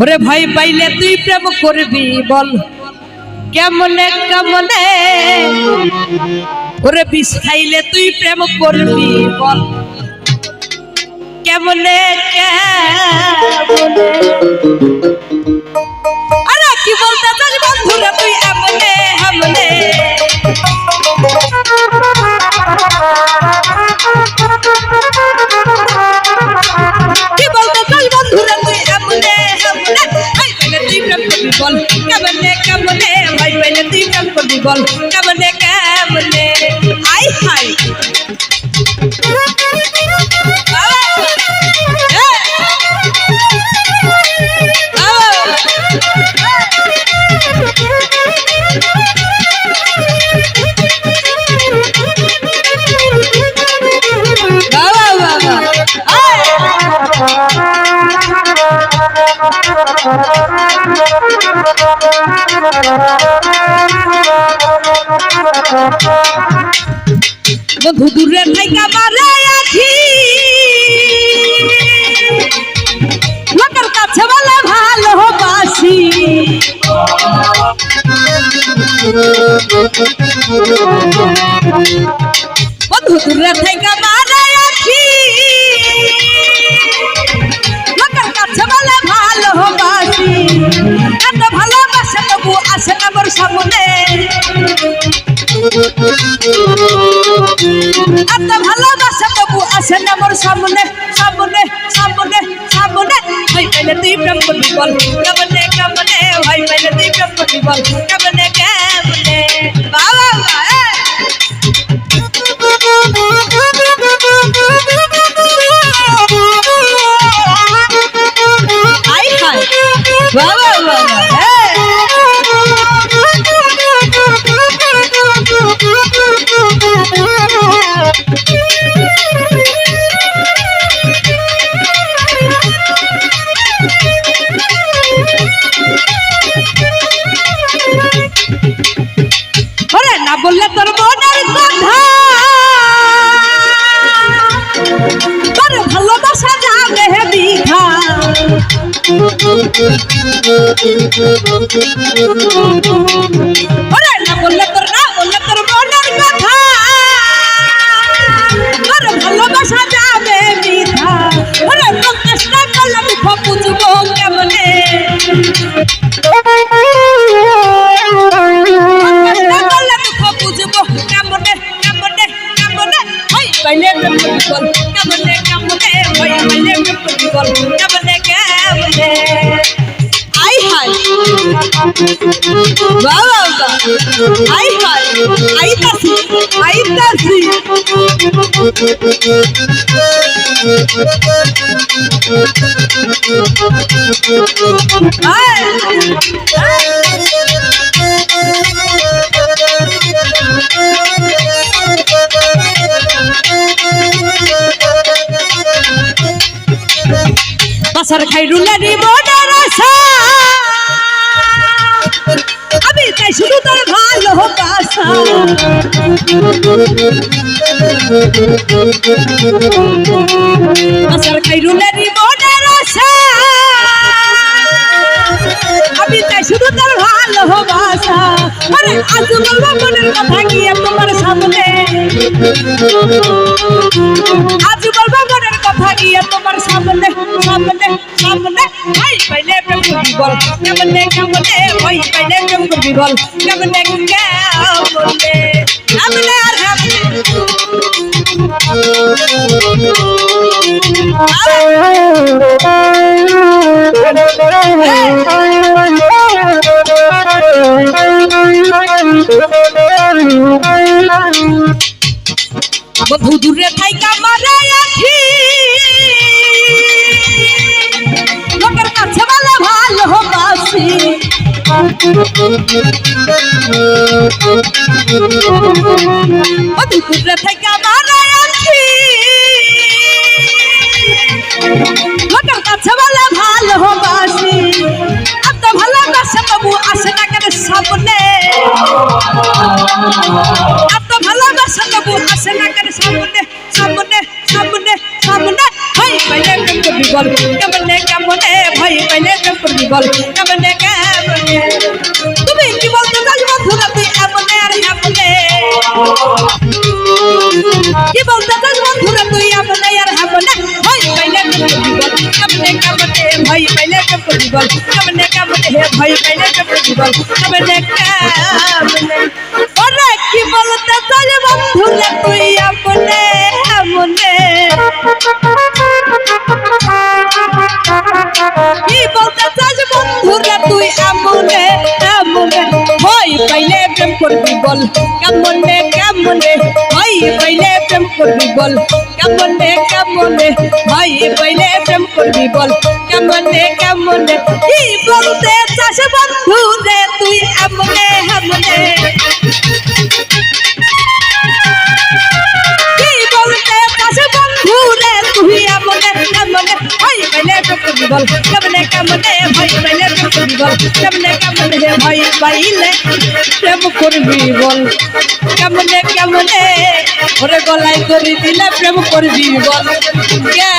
ওরে ভাই পাইলে তুই প্রেম করবি বল। কেমনে কেমনে? ওরে বিষ খাইলে তুই প্রেম করবি বল। কেমনে কেমনে? আরে কি বলতে চাস বল। কেমনে কেমনে ভাই পাইলে তুই প্রেম করবি বল। কেমনে কেমনে বন্ধু দূরে থাইকা মারে আছি লোকের কাছে বলে ভালোবাসি বন্ধু দূরে থাইকা মারে আছি লোকের কাছে বলে ভালোবাসি এত ভালোবাসে তবু আসে না মোর সামনে এত ভালোবাসা তবু আসে না মোর সামনে সামনে সামনে সামনে। ভাই পাইলে তুই প্রেম করবি বল। কেমনে কেমনে ভাই পাইলে তুই প্রেম করবি বল। কেমনে কেমনে? না বললে তোর মনের কথা। তোর ভালোবাসা যাবে বিঘা ওরে না বললে তোর, না বললে তোর মনের কথা। তোর ভালোবাসা যাবে বল ভাই পাইলে প্রেম করবি বল কেমনে কেমনে? আই হাই। বাবা আই হাই, আইতাছি আইতাছি। বাসার খাই রুলারি মনের আশা। আমি তাই শুধু তোর ভালোবাসা। বাসার খাই রুলারি মনের আশা। আমি তাই শুধু তোর ভালোবাসা। আরে আজ বলব মনের কথা গিয়ে তোমার সামনে? আজ বলব মনের কথা সামনে সামনে সামনে ভাই পাইলে প্রেম করবি বল কেমনে কেমনে ভাই পাইলে প্রেম করবি বল কেমনে কেমনে কেমনে আর বন্ধু দূরে থাইকা মারা। বন্ধু দূরে থাইকা মারা আছি। লোকের কাছে বলে ভালোবাসি এত ভালোবাসে তবু আসে না কেন সামনে এত ভালোবাসা তবু আসে না কেন সামনে সামনে সামনে পাইলে প্রেম করবি বল কেমনে কেমনে ভাই পাইলে কেমনে কেমনে তুমি কি বলতে চাস বন্ধুরা তুই এমনে আর এমনে কি বলতে চাস বন্ধুরা তুই এমনে আর এমনে ভাই পাইলে কেমনে কেমনে ভাই পাইলে করবি বল কেমনে কেমনে হে ভাই পাইলে করবি বল কেমনে কেমনে ওরে কি বলতে চাস বন্ধুরা তুই এমনে এমনে। করবি বল? কেমনে কেমনে ভয় পাইলে প্রেম করবি বল। কেমনে কেমনে ভয় পাইলে প্রেম করবি বল। কেমনে কেমনে কি বলতে চাস বন্ধুরে তুই? এমনে এমনে বলতে চাস বন্ধুরে তুই? এমনে এমনে ভয় পাইলে বল কেমনে কেমনে রে ভাই পাইলে প্রেম করবি বল কেমনে কেমনে ওরে গলায় করি দিলে প্রেম করবি বল কেমনে